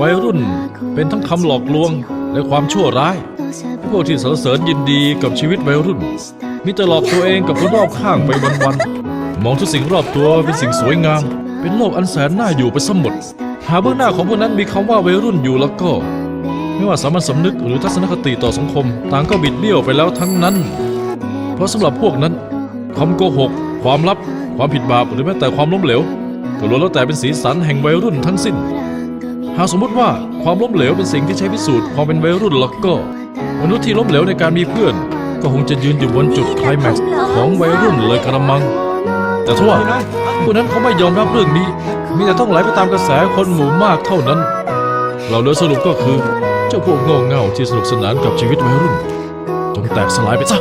วัยรุ่นเป็นทั้งคำหลอกลวงและความชั่วร้าย พวกที่สรรเสริญยินดีกับชีวิตวัยรุ่นมีแต่หลอกตัวเองกับคนรอบข้างไปวันๆมองทุกสิ่งรอบตัวเป็นสิ่งสวยงาม เป็นโลกอันแสนน่าอยู่ไปสมหมดหาเบื้องหน้าของพวกนั้นมีคำว่าวัยรุ่นอยู่แล้วก็ ไม่ว่าสามัญสำนึกหรือทัศนคติต่อสังคม ต่างก็บิดเบี้ยวไปแล้วทั้งนั้น เพราะสำหรับพวกนั้นคำโกหก ความลับ ความผิดบาปหรือแม้แต่ความล้มเหลวก็ล้วนแล้วแต่เป็นสีสันแห่งวัยรุ่นทั้งสิ้น หากสมมติว่าความล้มเหลวเป็นสิ่งที่ใช้พิสูจน์ความเป็นวัยรุ่นแล้วก็ มนุษย์ที่ล้มเหลวในการมีเพื่อน ก็คงจะยืนอยู่บนจุดไคลแม็กซ์ของวัยรุ่นเลยกระมัง แต่ทว่าพวกนั้นเขาไม่ยอมรับเรื่องนี้ มีแต่ต้องไหลไปตามกระแสคนหมู่มากเท่านั้น เราโดยสรุปก็คือ เจ้าพวกโง่เง่าที่สนุกสนานกับชีวิตวัยรุ่นจงแตกสลายไปซะ